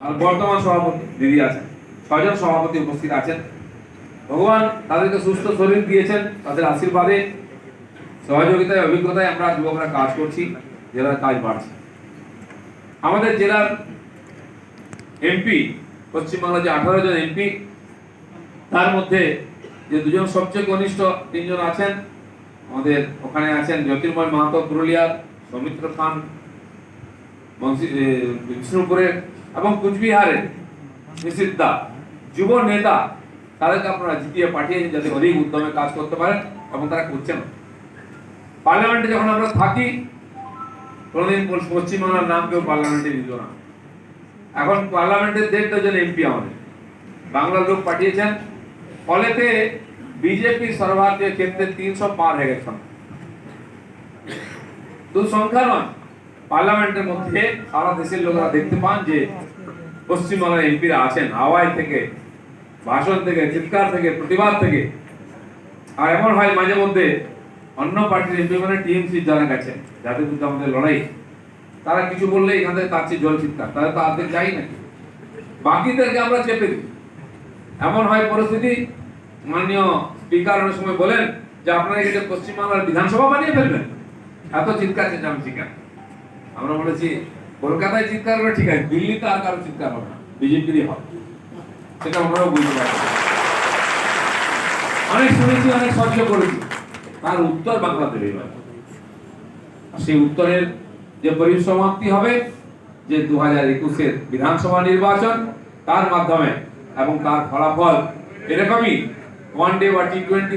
আর বর্তমান সভাপতি দিদি আছেন। ছয়জন সভাপতি উপস্থিত আছেন। ভগবান তাদেরকে সুস্থ শরীর দিয়েছেন, তাদের আশীর্বাদে, সহযোগিতায়, অভিজ্ঞতায় আমরা যুবকরা কাজ করছি, জেলার কাজ বাড়ছে। আমাদের জেলার এমপি, পশ্চিমবাংলার যে আঠারো জন এমপি, তার মধ্যে যে দুজন সবচেয়ে ঘনিষ্ঠ তিনজন আছেন, আমাদের ওখানে আছেন জ্যোতির্ময় মাহাতো পুরুলিয়ার সৌমিত্র খান বিষ্ণুপুরের এবং কুচবিহারের নিষিদ্ধা। যুব নেতা তাদেরকে আপনারা জিতিয়ে পাঠিয়েছেন যাতে অধিক উদ্যমে কাজ করতে পারেন এবং তারা করছেন পার্লামেন্টে যখন আমরা থাকি, কোনোদিন পশ্চিমবাংলার নাম কেউ পার্লামেন্টে দিত না। এখন পার্লামেন্টের দেড় ডজন এমপি আমাদের। বাংলার লোক পাঠিয়েছেন। ফলেতে বিজেপি সর্বাধিক ক্ষেত্রে তিনশো পার হয়ে গেছে। দু সংখ্যা নয়। পার্লামেন্টের মধ্যে সারা দেশের লোকেরা দেখতে পান যে পশ্চিমবাংলার এমপিরা আছেন হাওয়াই থেকে, ভাষণ থেকে, চিৎকার থেকে, প্রতিবাদ থেকে। আর এমন হয় মাঝে মধ্যে অন্য পার্টির এমপি মানে টিএমসি যারা গেছেন যাদের বিরুদ্ধে আমাদের লড়াই। তারা কিছু বললে এখান থেকে তার চেয়ে জল চিৎকার তারা তো অর্ধেক যাই নাকি? বাকিদেরকে আমরা চেপে দিই। এমন হয় পরিস্থিতি, মাননীয় স্পিকার অনেক সময় বলেন যে আপনারা এটা পশ্চিমবাংলার বিধানসভা বানিয়ে ফেলবেন। এত চিৎকার চেঁচামেচি কেন? আমরা বলেছি, কলকাতায় চিৎকার করে ঠিক আছে, দিল্লিতে আর কারও চিৎকার হবে না, বিজেপিরই হবে। সেটা আমরাও বুঝতে পারছি। অনেক শুনেছি, অনেক সহ্য করেছি। তার উত্তর এবার আর সেই উত্তরের যে পরিসমাপ্তি হবে, যে দু হাজার একুশের বিধানসভা নির্বাচন, তার মাধ্যমে এবং তার ফলাফল এরকমই ওয়ান ডে বা টি টোয়েন্টি